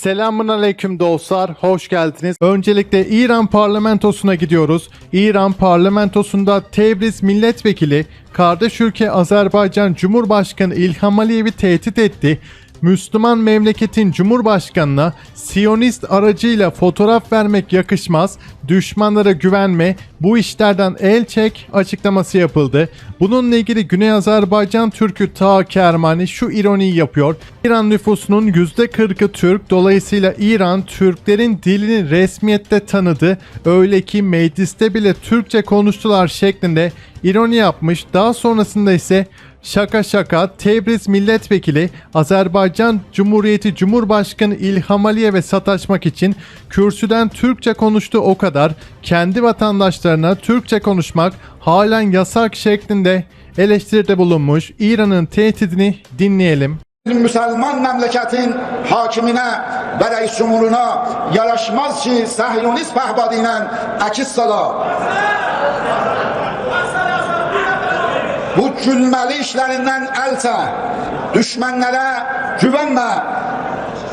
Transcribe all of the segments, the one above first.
Selamun aleyküm dostlar, hoş geldiniz. Öncelikle İran parlamentosuna gidiyoruz. İran parlamentosunda Tebriz milletvekili kardeş ülke Azerbaycan Cumhurbaşkanı İlham Aliyev'i tehdit etti. Müslüman memleketin Cumhurbaşkanına Siyonist aracıyla fotoğraf vermek yakışmaz, düşmanlara güvenme, bu işlerden el çek açıklaması yapıldı. Bununla ilgili Güney Azerbaycan Türk'ü Ta Kermani şu ironiyi yapıyor. İran nüfusunun %40'ı Türk, dolayısıyla İran Türklerin dilini resmiyette tanıdı. Öyle ki mecliste bile Türkçe konuştular şeklinde ironi yapmış. Daha sonrasında ise Şaka şaka Tebriz milletvekili Azerbaycan Cumhuriyeti Cumhurbaşkanı İlham Aliyev'e sataşmak için kürsüden Türkçe konuştu o kadar. Kendi vatandaşlarına Türkçe konuşmak halen yasak şeklinde eleştiride bulunmuş. İran'ın tehdidini dinleyelim. Müslüman memleketin hakimine ve reis cumhuruna yaraşmaz ki sahyonist pehbadiyle akis sala. Bu gülmeli işlerinden else, düşmanlara güvenme.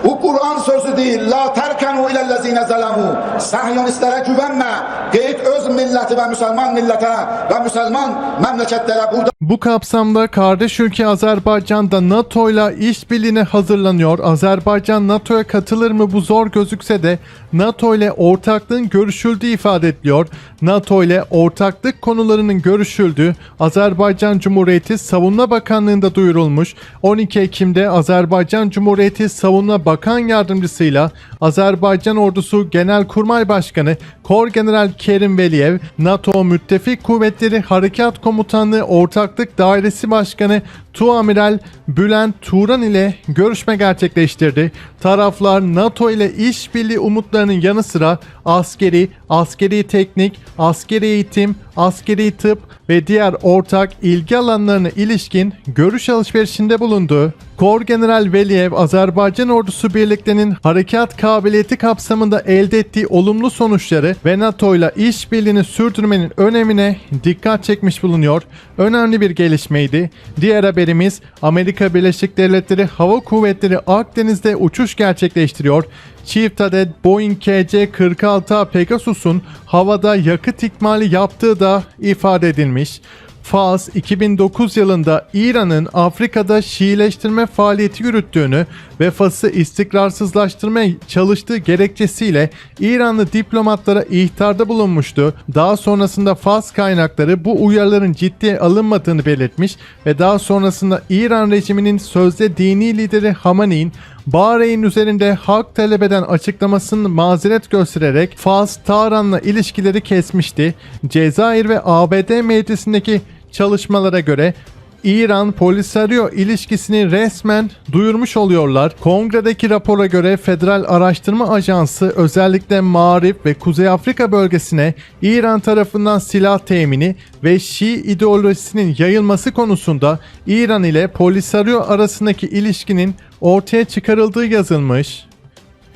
Bu Kur'an sözü değil. La terkenu ilellezine zelemu. Sahyonistlere güvenme. Git öz milleti ve Müslüman millete ve Müslüman memleketlere burada Bu kapsamda kardeş ülke Azerbaycan da NATO ile işbirliğine hazırlanıyor. Azerbaycan NATO'ya katılır mı bu zor gözükse de NATO ile ortaklığın görüşüldüğü ifade ediliyor. NATO ile ortaklık konularının görüşüldüğü Azerbaycan Cumhuriyeti Savunma Bakanlığı'nda duyurulmuş. 12 Ekim'de Azerbaycan Cumhuriyeti Savunma Bakan Yardımcısıyla Azerbaycan Ordusu Genelkurmay Başkanı Kor General Kerim Veliyev, NATO Müttefik Kuvvetleri Harekat Komutanlığı Ortaklık Dairesi Başkanı Tuamiral Bülent Turan ile görüşme gerçekleştirdi. Taraflar NATO ile işbirliği umutlarının yanı sıra askeri, askeri teknik, askeri eğitim, askeri tıp ve diğer ortak ilgi alanlarına ilişkin görüş alışverişinde bulundu. Kor General Veliyev, Azerbaycan ordusu birliklerinin harekat kabiliyeti kapsamında elde ettiği olumlu sonuçları ve NATO ile işbirliğini sürdürmenin önemine dikkat çekmiş bulunuyor. Önemli bir gelişmeydi. Diğer haberimiz Amerika Birleşik Devletleri Hava Kuvvetleri Akdeniz'de uçuş gerçekleştiriyor. Çift adet Boeing KC-46A Pegasus'un havada yakıt ikmali yaptığı da ifade edilmiş. Fas 2009 yılında İran'ın Afrika'da Şiileştirme faaliyeti yürüttüğünü ve Fas'ı istikrarsızlaştırmaya çalıştığı gerekçesiyle İranlı diplomatlara ihtarda bulunmuştu. Daha sonrasında Fas kaynakları bu uyarıların ciddiye alınmadığını belirtmiş ve daha sonrasında İran rejiminin sözde dini lideri Hamani'nin Bahreyn üzerinde hak talep eden açıklamasını mazeret göstererek Fas Tahran'la ilişkileri kesmişti. Cezayir ve ABD meclisindeki çalışmalara göre İran Polisario ilişkisini resmen duyurmuş oluyorlar. Kongredeki rapora göre Federal Araştırma Ajansı özellikle Marif ve Kuzey Afrika bölgesine İran tarafından silah temini ve Şii ideolojisinin yayılması konusunda İran ile Polisario arasındaki ilişkinin ortaya çıkarıldığı yazılmış.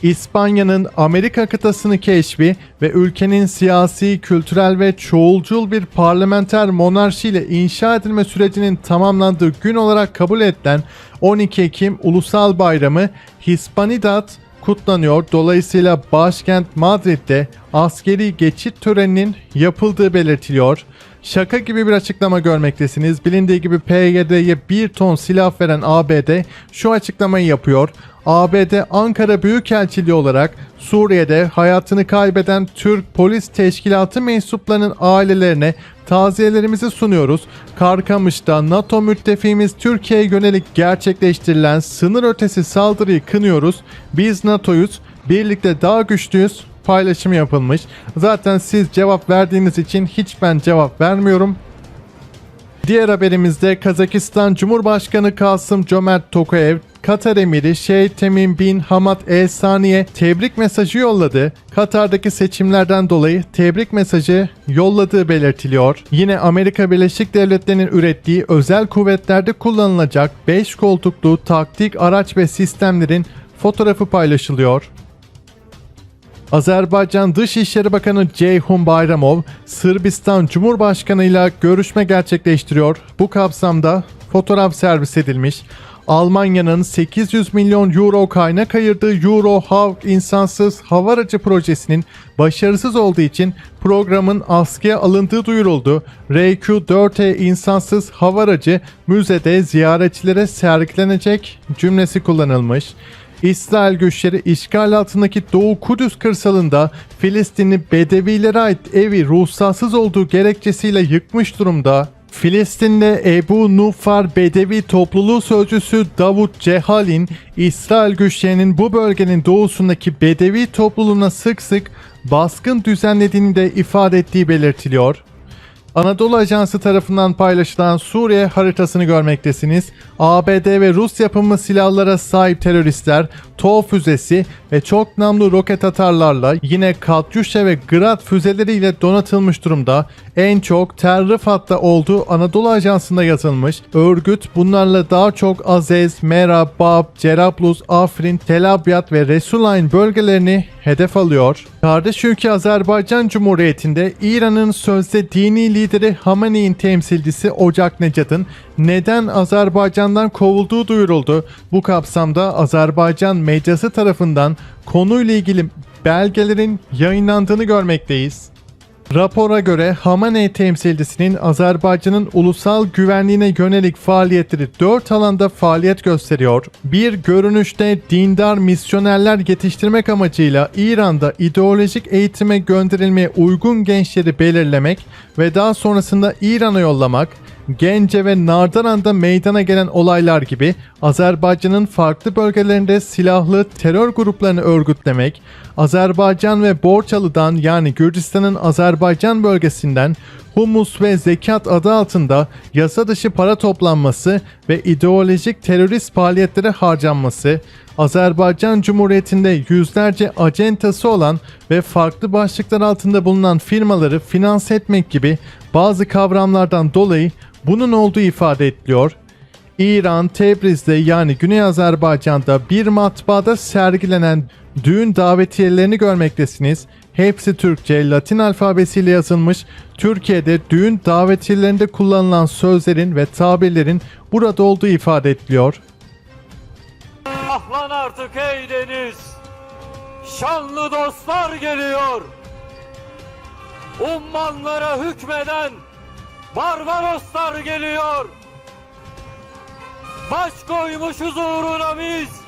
İspanya'nın Amerika kıtasını keşfi ve ülkenin siyasi, kültürel ve çoğulcul bir parlamenter monarşiyle inşa edilme sürecinin tamamlandığı gün olarak kabul edilen 12 Ekim Ulusal Bayramı Hispanidad kutlanıyor. Dolayısıyla başkent Madrid'de askeri geçit töreninin yapıldığı belirtiliyor. Şaka gibi bir açıklama görmektesiniz. Bilindiği gibi PYD'ye bir ton silah veren ABD şu açıklamayı yapıyor. ABD Ankara Büyükelçiliği olarak Suriye'de hayatını kaybeden Türk Polis Teşkilatı mensuplarının ailelerine taziyelerimizi sunuyoruz. Karkamış'ta NATO müttefiğimiz Türkiye'ye yönelik gerçekleştirilen sınır ötesi saldırıyı kınıyoruz. Biz NATO'yuz. Birlikte daha güçlüyüz paylaşımı yapılmış. Zaten siz cevap verdiğiniz için hiç ben cevap vermiyorum. Diğer haberimizde Kazakistan Cumhurbaşkanı Kasım Cömert Tokayev Katar emiri Şeyh Temim bin Hamad El Sani'ye tebrik mesajı yolladı. Katar'daki seçimlerden dolayı tebrik mesajı yolladığı belirtiliyor. Yine Amerika Birleşik Devletleri'nin ürettiği özel kuvvetlerde kullanılacak 5 koltuklu taktik araç ve sistemlerin fotoğrafı paylaşılıyor. Azerbaycan Dışişleri Bakanı Ceyhun Bayramov, Sırbistan Cumhurbaşkanı ile görüşme gerçekleştiriyor. Bu kapsamda fotoğraf servis edilmiş. Almanya'nın 800 milyon euro kaynak ayırdığı Euro Hawk insansız hava aracı projesinin başarısız olduğu için programın askıya alındığı duyuruldu. RQ-4E insansız hava aracı müzede ziyaretçilere sergilenecek cümlesi kullanılmış. İsrail güçleri işgal altındaki Doğu Kudüs kırsalında Filistinli Bedevilere ait evi ruhsatsız olduğu gerekçesiyle yıkmış durumda. Filistin'de Ebu Nufar Bedevi topluluğu sözcüsü Davut Cehal'in İsrail güçlerinin bu bölgenin doğusundaki Bedevi topluluğuna sık sık baskın düzenlediğini de ifade ettiği belirtiliyor. Anadolu Ajansı tarafından paylaşılan Suriye haritasını görmektesiniz. ABD ve Rus yapımı silahlara sahip teröristler TOW füzesi ve çok namlu roket atarlarla yine Katyusha ve Grad füzeleriyle donatılmış durumda. En çok Tel Rifat'ta olduğu Anadolu Ajansı'nda yazılmış. Örgüt bunlarla daha çok Azez, Merab, Bab, Cerablus, Afrin, Tel Abyad ve Resulayn bölgelerini hedef alıyor. Kardeş ülke Azerbaycan Cumhuriyeti'nde İran'ın sözde dini lideri Hamaney'in temsilcisi Ocak Necat'ın neden Azerbaycan'dan kovulduğu duyuruldu. Bu kapsamda Azerbaycan medyası tarafından konuyla ilgili belgelerin yayınlandığını görmekteyiz. Rapora göre Hamaney temsilcisinin Azerbaycan'ın ulusal güvenliğine yönelik faaliyetleri 4 alanda faaliyet gösteriyor. Bir görünüşte dindar misyonerler yetiştirmek amacıyla İran'da ideolojik eğitime gönderilmeye uygun gençleri belirlemek ve daha sonrasında İran'a yollamak, Gence ve Nardaran'da meydana gelen olaylar gibi Azerbaycan'ın farklı bölgelerinde silahlı terör gruplarını örgütlemek, Azerbaycan ve Borçalı'dan yani Gürcistan'ın Azerbaycan bölgesinden humus ve zekat adı altında yasa dışı para toplanması ve ideolojik terörist faaliyetlere harcanması, Azerbaycan Cumhuriyeti'nde yüzlerce acentası olan ve farklı başlıklar altında bulunan firmaları finanse etmek gibi bazı kavramlardan dolayı bunun olduğu ifade ediliyor. İran, Tebriz'de yani Güney Azerbaycan'da bir matbaada sergilenen düğün davetiyelerini görmektesiniz. Hepsi Türkçe, Latin alfabesiyle yazılmış. Türkiye'de düğün davetiyelerinde kullanılan sözlerin ve tabirlerin burada olduğu ifade ediliyor. Ahlan artık ey deniz. Şanlı dostlar geliyor. Ummanlara hükmeden Barbaroslar geliyor. Baş koymuşuz uğruna biz.